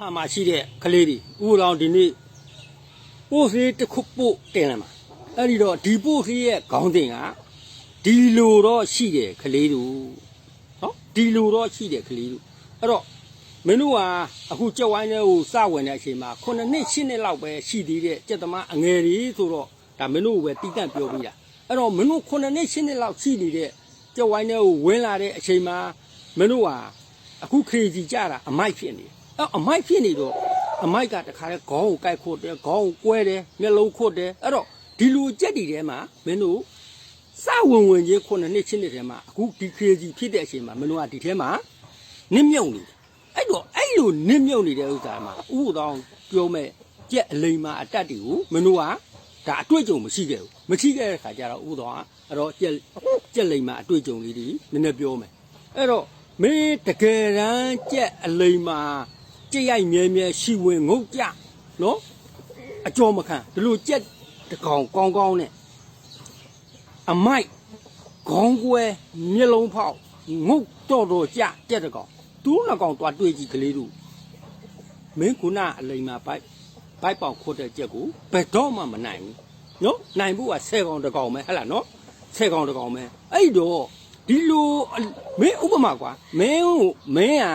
ဟာမှာရှိတဲ့ကလေးတွေဥပလောင်ဒီနေ့ပို့စေးတစ်ခုပို့တင်လာမှာအဲ့ဒီတော့ဒီပို့စေးရဲ့ခေါင်းတင်ကဒီလိုတော့ရှိတယ်ကလေးတို့နော်ဒီလိုတော့ရှိတယ်ကလေးတို့အဲ့တော့မင်းတို့ဟာအခုကြက်ဝိုင်းထဲကိုစဝင်တဲ့အချိန်မှာ9နှစ်10နှစ်လောက်ပဲရှိသေးတဲ့ကြက်သမားအငယ်ကြီးဆိုတော့ဒါမင်းတို့ကိုပဲတီးတန့်ပြောပြတာအဲ့တော့မင်းတို့9နှစ်10နှစ်လောက်ရှိနေတဲ့ကြက်ဝိုင်းထဲကိုဝင်လာတဲ့အချိန်မှာမင်းတို့ဟာအခုခေကြီးကြတာအမိုက်ဖြစ်နေတယ် အဲ့အမိုက်ဖြစ်နေတော့အမိုက်ကတခါလဲခေါင်းကိုကိုက်ခွတ်တယ်ခေါင်းကိုကွဲတယ်မျက်လုံးခွတ်တယ်အဲ့တော့ဒီလူကြက်တီထဲမှာမင်းတို့စဝင်ဝင်ချင်းခုနှစ်နှစ်ချင်းနှစ်ထဲမှာအခုဒီခေကြီးဖြစ်တဲ့အချိန်မှာမင်းတို့ကဒီထဲမှာနစ်မြုံနေတယ်အဲ့တော့အဲ့လိုနစ်မြုံနေတဲ့ဥစ္စာမှာဥပဒေအောင်ပြောမဲ့ကြက်အလိမ်မာအတက်တွေကိုမင်းတို့ကဒါအတွေ့အကြုံမရှိခဲ့ဘူးမရှိခဲ့တဲ့ခါကျတော့ဥပဒေအောင်ကအဲ့တော့ကြက်ကြက်လိမ်မာအတွေ့အကြုံလေးတွေနည်းနည်းပြောမယ်အဲ့တော့မင်းတကယ်တမ်းကြက်အလိမ်မှာ ကြက်ရိုက်မြဲမြဲရှိဝင်ငုတ်ကြနော်အကျော်မခံဒီလိုကြက်တကောင်ကောင်းကောင်းနဲ့အမိုက်ခေါင်းကွဲမျက်လုံးဖောက်ငုတ်တော့တော့ကြကြက်တကောင်သူ့နှကောင်သွားတွေ့ကြည့်ကလေးတို့မင်းခုနအလိမ်မှာဘိုက်ဘိုက်ပေါက်ခွတ်တဲ့ကြက်ကိုဘယ်တော့မှမနိုင်ဘူးနော်နိုင်ဖို့က10ကောင်တကောင်ပဲဟဟလားနော်10ကောင်တကောင်ပဲအဲ့တော့ဒီလိုအမင်းဥပမာကွာမင်းဟိုမင်းอ่ะ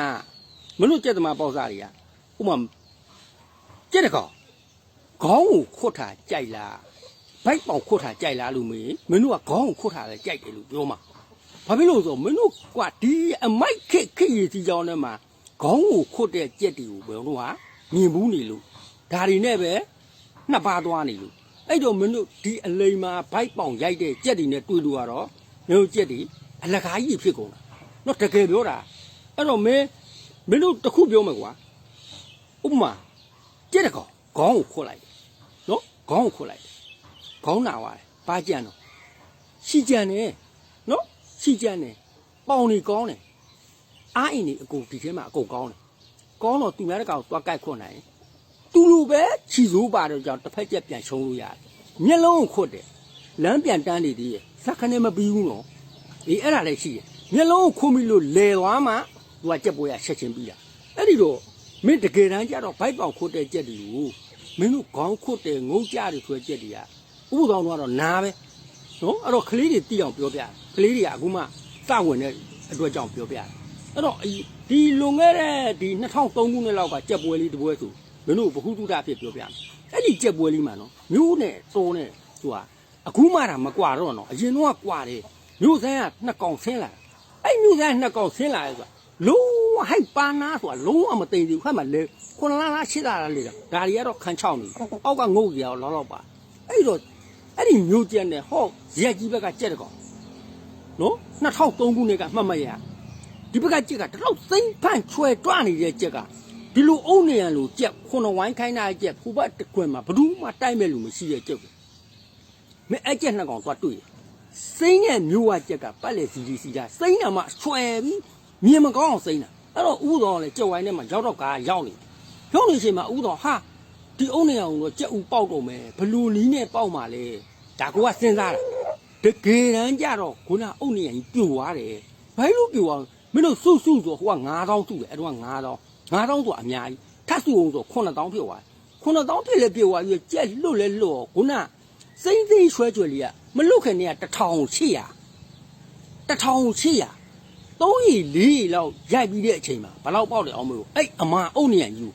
မလို့ကြက်သမားပေါ့စားတွေကဥပမာကြက်တကောင်ခေါင်းကိုခွတ်ထားကြိုက်လားဘိုက်ပေါင်ခွတ်ထားကြိုက်လားလို့မေးမင်းတို့ကခေါင်းကိုခွတ်ထားလဲကြိုက်တယ်လို့ပြောမှာဘာဖြစ်လို့လဲဆိုတော့မင်းတို့ကွာဒီအမိုက်ခက်ခက်ရည်စီကြောင်းထဲမှာခေါင်းကိုခွတ်တဲ့ကြက်တွေကိုဘယ်တို့ဟာမြင်ဘူးနေလို့ဒါတွေနဲ့ပဲနှစ်ပါးသွားနေလို့အဲ့တော့မင်းတို့ဒီအလိမ်မှာဘိုက်ပေါင်ရိုက်တဲ့ကြက်တွေနဲ့တွေ့လို့ကတော့မင်းတို့ကြက်တွေအလကားကြီးဖြစ်ကုန်တာနော်တကယ်ပြောတာအဲ့တော့မင်း မင်းတို့တစ်ခုပြောမယ်ကွာဥပမာကြက်တကောင်ခေါင်းကိုခွတ်လိုက်တယ်နော်ခေါင်းကိုခွတ်လိုက်တယ်ခေါင်းနာသွားတယ်ပါကြံတော့ရှိကြံတယ်နော်ရှိကြံတယ်ပေါင်နေကောင်းတယ်အားအင်းနေအကုန်ဒီထဲမှာအကုန်ကောင်းတယ်ကောင်းတော့သူများတကောင်သွားကြိုက်ခွတ်နိုင်သူလိုပဲခြီစိုးပါတော့ကြောင့်တစ်ဖက်ကျက်ပြန်ရှုံးလို့ရတယ်မျက်လုံးကိုခွတ်တယ်လမ်းပြန်တန်းနေသေးရဲ့ဇက်ခနဲ့မပြီးဘူးနော်အေးအဲ့ဒါလည်းရှိတယ်မျက်လုံးကိုခုံးပြီးလို့လဲသွားမှ သူကကြက်ပွဲရဆက်ချင်းပြီးတာအဲ့ဒီတော့မင်းတကယ်တမ်းကျတော့ဘိုက်ပေါင်ခုတ်တဲ့ကြက်တွေကိုမင်းတို့ခေါင်းခုတ်တဲ့ငုံကြတွေဆိုတဲ့ကြက်တွေကဥပဒေတော်ကတော့နားပဲနော်အဲ့တော့ကလေးတွေတီးအောင်ပြောပြတယ်ကလေးတွေကအခုမှစဝင်တဲ့အတွက်ကြောင့်ပြောပြတယ်အဲ့တော့ဒီလွန်ခဲ့တဲ့ဒီ2003ခုနှစ်လောက်ကကြက်ပွဲလေးတစ်ပွဲဆိုမင်းတို့ဘ ഹു တုဒအဖြစ်ပြောပြမယ်အဲ့ဒီကြက်ပွဲလေးမှာနော်မျိုးနဲ့တိုးနဲ့သူကအခုမှတာမကွာတော့နော်အရင်တော့ကွာတယ်မြို့ဆိုင်ကနှစ်ကောင်ဆင်းလာအဲ့မြို့ဆိုင်ကနှစ်ကောင်ဆင်းလာရဲဆိုတာ လုံးဝဟိုက်ပါနာဆိုတာလုံးဝမသိသေးဘူးခက်မှလေခုနလားလားရှစ်လားလားလေဒါတွေကတော့ခံချောင်းနေအောက်ကငုတ်ကြီးအောင်လောလောပါအဲ့တော့အဲ့ဒီမြို့ကျက်နဲ့ဟောရက်ကြီးဘက်ကကြက်တကောင်နော်2003ခုနှစ်ကမှတ်မရဒီဘက်ကကြက်ကတလောက်စိမ့်ဖန့်ချွဲတွားနေတဲ့ကြက်ကဒီလိုအုံနေရန်လို့ကြက်ခုနဝိုင်းခိုင်းတာကြက်ဟိုဘက်တကွင်မှာဘယ်သူမှတိုက်မဲ့လူမရှိတဲ့ကြက်ကိုမင်းအဲ့ကြက်နှစ်ကောင်သွားတွေ့တယ်စိမ့်တဲ့မျိုးဝကြက်ကပတ်လေစီစီစီတာစိမ့်တာမှဆွဲပြီး မြင်မကောင်းအောင်စိမ့်တာအဲ့တော့ဥတော်လည်းကြက်ဝိုင်းထဲမှာရောက်တော့ကားရောက်နေရောက်နေချိန်မှာဥတော်ဟာဒီအုံနေအောင်တော့ကြက်ဥပေါက်တော့မယ်ဘလူနီးနဲ့ပေါက်မှာလေဒါကစဉ်းစားတာတကယ်တမ်းကြတော့ခုနအုံနေရင်ပြိုသွားတယ်ဘာလို့ပြိုအောင်မင်းတို့စုစုဆိုဟိုက9000စုတယ်အဲ့တော့9000 9000ဆိုအများကြီးထပ်စုအောင်ဆို9000ဖြစ်သွား9000ဖြစ်လဲပြိုသွားပြီးကြက်လွတ်လဲလွတ်ခုနစိမ့်သိမ့်ဆွဲကြွယ်လေးကမလွတ်ခင်နေက1800 1800 3ရီ4ရီလောက်ရိုက်ပြီးတဲ့အချိန်မှာဘယ်လောက်ပေါက်တယ်အောင်မလို့အဲ့အမာအုပ်နေရယူ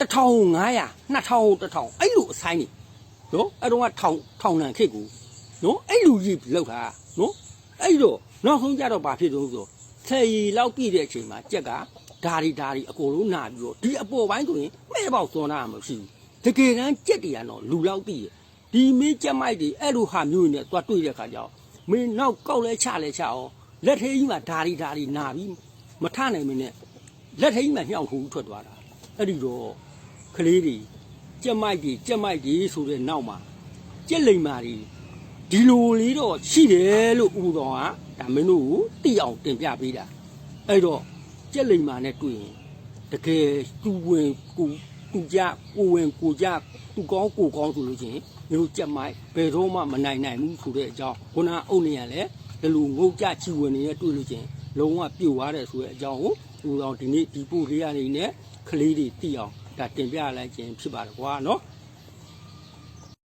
1500 2000 1000အဲ့လိုအဆိုင်နေနော်အဲ့တော့ကထောင်ထောင်နံခစ်ကူနော်အဲ့လူကြီးလောက်တာနော်အဲ့တော့နောက်ဆုံးကြတော့ဘာဖြစ်တုံးဆိုဆယ်ရီလောက်ပြည့်တဲ့အချိန်မှာကြက်ကဓာရီဓာရီအကုန်လုံးနာပြီးတော့ဒီအပေါ်ပိုင်းဆိုရင်မဲ့ပေါက်စောနာမရှိဘူးတကယ်တမ်းကြက်တွေကတော့လူလောက်ပြည့်တယ်ဒီမင်းကြက်မိုက်တွေအဲ့လိုဟာမျိုးနဲ့သွားတွေ့တဲ့ခါကျတော့မင်းနောက်ကောက်လဲချလဲချအောင် လက်သေးကြီးမှာဓာရီဓာရီနာပြီးမထနိုင်မင်းနဲ့လက်သေးကြီးမှာညှောင်ထူထွက်သွားတာအဲ့ဒီတော့ကလေးတွေကြက်မိုက်တွေကြက်မိုက်တွေဆိုတဲ့နောက်မှာကြက်လိမ်မာတွေဒီလိုလေးတော့ရှိတယ်လို့ဦးတော်ကဒါမင်းတို့ကိုသိအောင်တင်ပြပေးတာအဲ့တော့ကြက်လိမ်မာနဲ့တွေ့ရင်တကယ်သူဝင်ကိုသူကြကိုဝင်ကိုကြသူကောင်းကိုကောင်းဆိုလို့ချင်းမျိုးကြက်မိုက်ဘယ်တော့မှမနိုင်နိုင်ဘူးဆိုတဲ့အကြောင်းခုနအုပ်နေရလဲ ဒီလိုငုတ်ကြချီဝင်နေရတွေ့လို့ချင်းလုံးဝပြိုသွားတယ်ဆိုတဲ့အကြောင်းကိုဦးတော်ဒီနေ့ဒီပို့လေးရနေနဲ့ကလေးတွေသိအောင်ဒါတင်ပြလိုက်ခြင်းဖြစ်ပါတယ်ကွာနော်